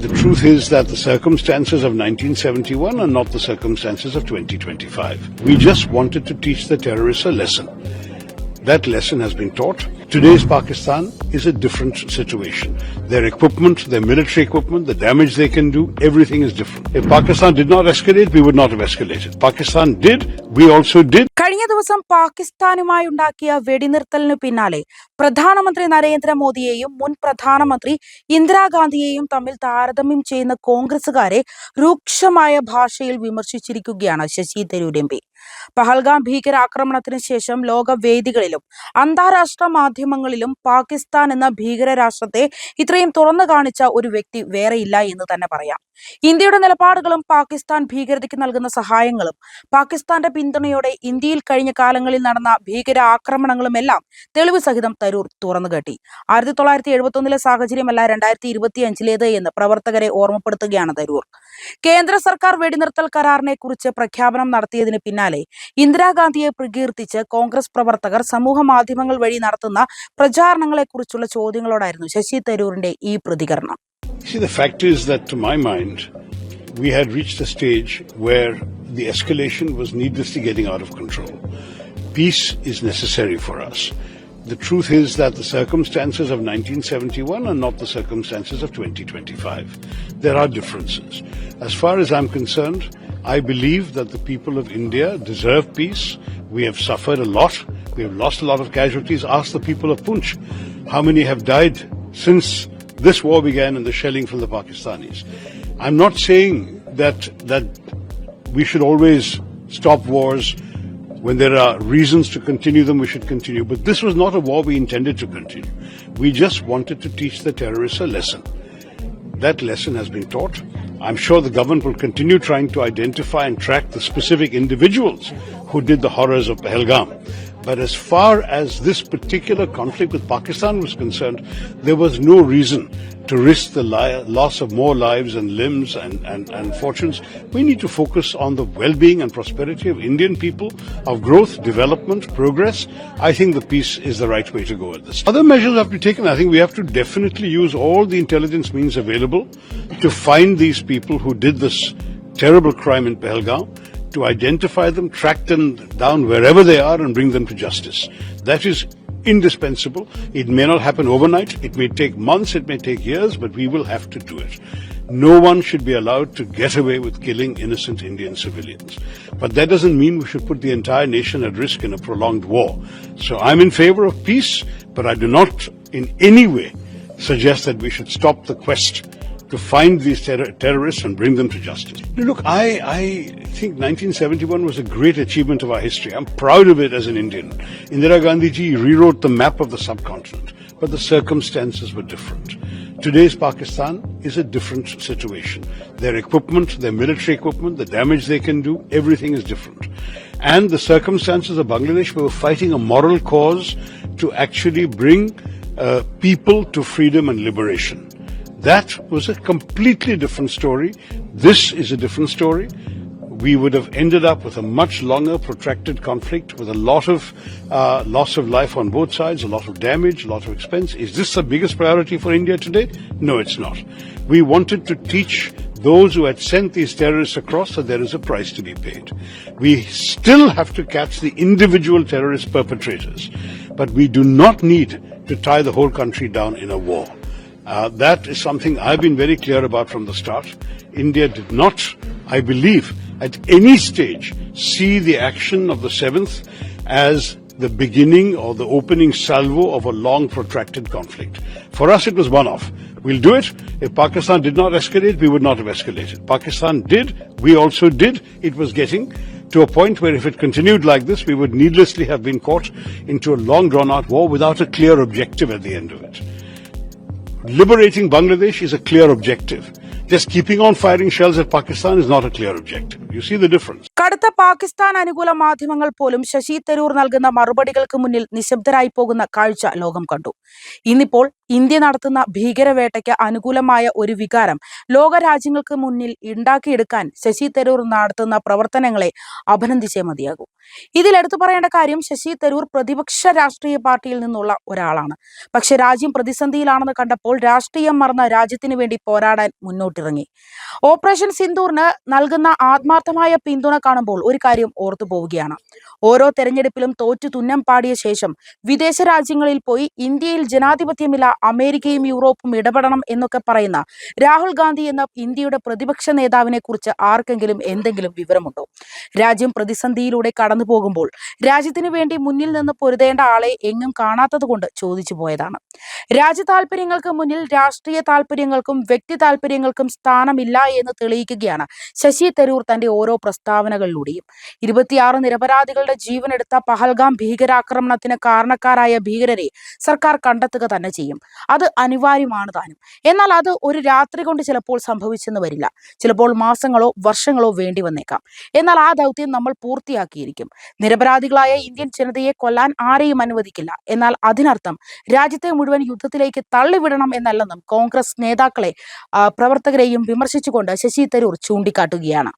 The truth is that the circumstances of 1971 are not the circumstances of 2025. We just wanted to teach the terrorists a lesson. That lesson has been taught. Today's Pakistan is a different situation. Their equipment, their military equipment, the damage they can do, everything is different. If Pakistan did not escalate, we would not have escalated. Pakistan did, we also did. കഴിഞ്ഞ ദിവസം പാകിസ്ഥാനുമായി ഉണ്ടാക്കിയ വെടിനിർത്തലിനു പിന്നാലെ പ്രധാനമന്ത്രി നരേന്ദ്രമോദിയെയും മുൻ പ്രധാനമന്ത്രി ഇന്ദിരാഗാന്ധിയെയും തമ്മിൽ താരതമ്യം ചെയ്യുന്ന കോൺഗ്രസുകാരെ രൂക്ഷമായ ഭാഷയിൽ വിമർശിച്ചിരിക്കുകയാണ് ശശി തരൂർ എം പി പഹൽഗാം ഭീകരാക്രമണത്തിന് ശേഷം ലോകവേദികളിലും അന്താരാഷ്ട്ര മാധ്യമങ്ങളിലും പാകിസ്ഥാൻ എന്ന ഭീകര രാഷ്ട്രത്തെ ഇത്രയും തുറന്നു കാണിച്ച ഒരു വ്യക്തി വേറെയില്ല എന്ന് തന്നെ പറയാം. ഇന്ത്യയുടെ നിലപാടുകളും പാകിസ്ഥാൻ ഭീകരതയ്ക്ക് നൽകുന്ന സഹായങ്ങളും പാകിസ്ഥാന്റെ പിന്തുണയോടെ ഇന്ത്യയിൽ കഴിഞ്ഞ കാലങ്ങളിൽ നടന്ന ഭീകര ആക്രമണങ്ങളുമെല്ലാം തെളിവ് സഹിതം തരൂർ തുറന്നുകെട്ടി. ആയിരത്തി തൊള്ളായിരത്തി എഴുപത്തി സാഹചര്യമല്ല രണ്ടായിരത്തി ഇരുപത്തി അഞ്ചിലേത് എന്ന് പ്രവർത്തകരെ ഓർമ്മപ്പെടുത്തുകയാണ് തരൂർ. കേന്ദ്ര സർക്കാർ വെടിനിർത്തൽ കരാറിനെ കുറിച്ച് പ്രഖ്യാപനം നടത്തിയതിന് പിന്നാലെ ഇന്ദിരാഗാന്ധിയെ പ്രകീർത്തിച്ച് കോൺഗ്രസ് പ്രവർത്തകർ സമൂഹ മാധ്യമങ്ങൾ വഴി നടത്തുന്ന പ്രചാരണങ്ങളെക്കുറിച്ചുള്ള ചോദ്യങ്ങളോടായിരുന്നു ശശി തരൂരിന്റെ ഈ പ്രതികരണം See, the fact is that to my mind, we had reached a stage where the escalation was needlessly getting out of control. Peace is necessary for us. The truth is that the circumstances of 1971 are not the circumstances of 2025. There are differences. As far as I'm concerned, I believe that the people of India deserve peace. We have suffered a lot. We have lost a lot of casualties. Ask the people of Punch how many have died since this war began and the shelling from the Pakistanis. I'm not saying that that we should always stop wars when there are reasons to continue them, we should continue. But this was not a war we intended to continue. We just wanted to teach the terrorists a lesson. That lesson has been taught. I'm sure the government will continue trying to identify and track the specific individuals who did the horrors of Pahalgam. But as far as this particular conflict with Pakistan was concerned, there was no reason to risk the li- loss of more lives and limbs and, and, and fortunes. We need to focus on the well being and prosperity of Indian people, of growth, development, progress. I think the peace is the right way to go at this. Other measures have to be taken. I think we have to definitely use all the intelligence means available to find these people who did this terrible crime in Pahalgam to identify them, track them down wherever they are, and bring them to justice. That is indispensable. It may not happen overnight. It may take months, it may take years, but we will have to do it. No one should be allowed to get away with killing innocent Indian civilians. But that doesn't mean we should put the entire nation at risk in a prolonged war. So I'm in favor of peace, but I do not in any way suggest that we should stop the quest to find these terror- terrorists and bring them to justice. Look, I, I think 1971 was a great achievement of our history. I'm proud of it as an Indian. Indira Gandhi ji rewrote the map of the subcontinent, but the circumstances were different. Today's Pakistan is a different situation. Their equipment, their military equipment, the damage they can do, everything is different. And the circumstances of Bangladesh, we were fighting a moral cause to actually bring uh, people to freedom and liberation. That was a completely different story. This is a different story. We would have ended up with a much longer, protracted conflict with a lot of uh, loss of life on both sides, a lot of damage, a lot of expense. Is this the biggest priority for India today? No, it's not. We wanted to teach those who had sent these terrorists across that there is a price to be paid. We still have to catch the individual terrorist perpetrators, but we do not need to tie the whole country down in a war. Uh, that is something I've been very clear about from the start. India did not, I believe, at any stage see the action of the 7th as the beginning or the opening salvo of a long protracted conflict. For us, it was one off. We'll do it. If Pakistan did not escalate, we would not have escalated. Pakistan did. We also did. It was getting to a point where if it continued like this, we would needlessly have been caught into a long drawn out war without a clear objective at the end of it. Liberating Bangladesh is a clear objective. Just keeping on firing shells at Pakistan is not a clear objective. You see the difference. കടുത്ത പാകിസ്ഥാൻ അനുകൂല മാധ്യമങ്ങൾ പോലും ശശി തരൂർ നൽകുന്ന മറുപടികൾക്ക് മുന്നിൽ നിശബ്ദരായി പോകുന്ന കാഴ്ച ലോകം കണ്ടു ഇന്നിപ്പോൾ ഇന്ത്യ നടത്തുന്ന ഭീകരവേട്ടയ്ക്ക് അനുകൂലമായ ഒരു വികാരം ലോകരാജ്യങ്ങൾക്ക് മുന്നിൽ ഉണ്ടാക്കിയെടുക്കാൻ ശശി തരൂർ നടത്തുന്ന പ്രവർത്തനങ്ങളെ അഭിനന്ദിച്ചേ മതിയാകൂ. ഇതിൽ എടുത്തു പറയേണ്ട കാര്യം ശശി തരൂർ പ്രതിപക്ഷ രാഷ്ട്രീയ പാർട്ടിയിൽ നിന്നുള്ള ഒരാളാണ്. പക്ഷെ രാജ്യം പ്രതിസന്ധിയിലാണെന്ന് കണ്ടപ്പോൾ രാഷ്ട്രീയം മറന്ന രാജ്യത്തിന് വേണ്ടി പോരാടാൻ മുന്നോട്ടിറങ്ങി. ഓപ്പറേഷൻ സിന്ദൂറിന് നൽകുന്ന ആത്മാർത്ഥമായ പിന്തുണ കാണുമ്പോൾ ഒരു കാര്യം ഓർത്തു പോവുകയാണ്. ഓരോ തെരഞ്ഞെടുപ്പിലും തോറ്റു തുന്നം പാടിയ ശേഷം വിദേശ രാജ്യങ്ങളിൽ പോയി ഇന്ത്യയിൽ ജനാധിപത്യമില്ല അമേരിക്കയും യൂറോപ്പും ഇടപെടണം എന്നൊക്കെ പറയുന്ന രാഹുൽ ഗാന്ധി എന്ന ഇന്ത്യയുടെ പ്രതിപക്ഷ നേതാവിനെ കുറിച്ച് ആർക്കെങ്കിലും എന്തെങ്കിലും വിവരമുണ്ടോ? രാജ്യം പ്രതിസന്ധിയിലൂടെ കടന്നു പോകുമ്പോൾ രാജ്യത്തിന് വേണ്ടി മുന്നിൽ നിന്ന് പൊരുതേണ്ട ആളെ എങ്ങും കാണാത്തത് കൊണ്ട് ചോദിച്ചു പോയതാണ്. രാജ്യ താല്പര്യങ്ങൾക്ക് മുന്നിൽ രാഷ്ട്രീയ താല്പര്യങ്ങൾക്കും വ്യക്തി താല്പര്യങ്ങൾക്കും സ്ഥാനമില്ല എന്ന് തെളിയിക്കുകയാണ് ശശി തരൂർ തന്റെ ഓരോ പ്രസ്താവനകളിലൂടെയും. ഇരുപത്തിയാറ് നിരപരാധികളുടെ ജീവനെടുത്ത പഹൽഗാം ഭീകരാക്രമണത്തിന് കാരണക്കാരായ ഭീകരരെ സർക്കാർ കണ്ടെത്തുക തന്നെ ചെയ്യും. അത് അനിവാര്യമാണ് താനും. എന്നാൽ അത് ഒരു രാത്രി കൊണ്ട് ചിലപ്പോൾ സംഭവിച്ചെന്ന് വരില്ല. ചിലപ്പോൾ മാസങ്ങളോ വർഷങ്ങളോ വേണ്ടി വന്നേക്കാം. എന്നാൽ ആ ദൗത്യം നമ്മൾ പൂർത്തിയാക്കിയിരിക്കും. നിരപരാധികളായ ഇന്ത്യൻ ജനതയെ കൊല്ലാൻ ആരെയും അനുവദിക്കില്ല. എന്നാൽ അതിനർത്ഥം രാജ്യത്തെ മുഴുവൻ യുദ്ധത്തിലേക്ക് തള്ളിവിടണം എന്നല്ലെന്നും കോൺഗ്രസ് നേതാക്കളെ പ്രവർത്തകരെയും വിമർശിച്ചുകൊണ്ട് ശശി തരൂർ ചൂണ്ടിക്കാട്ടുകയാണ്.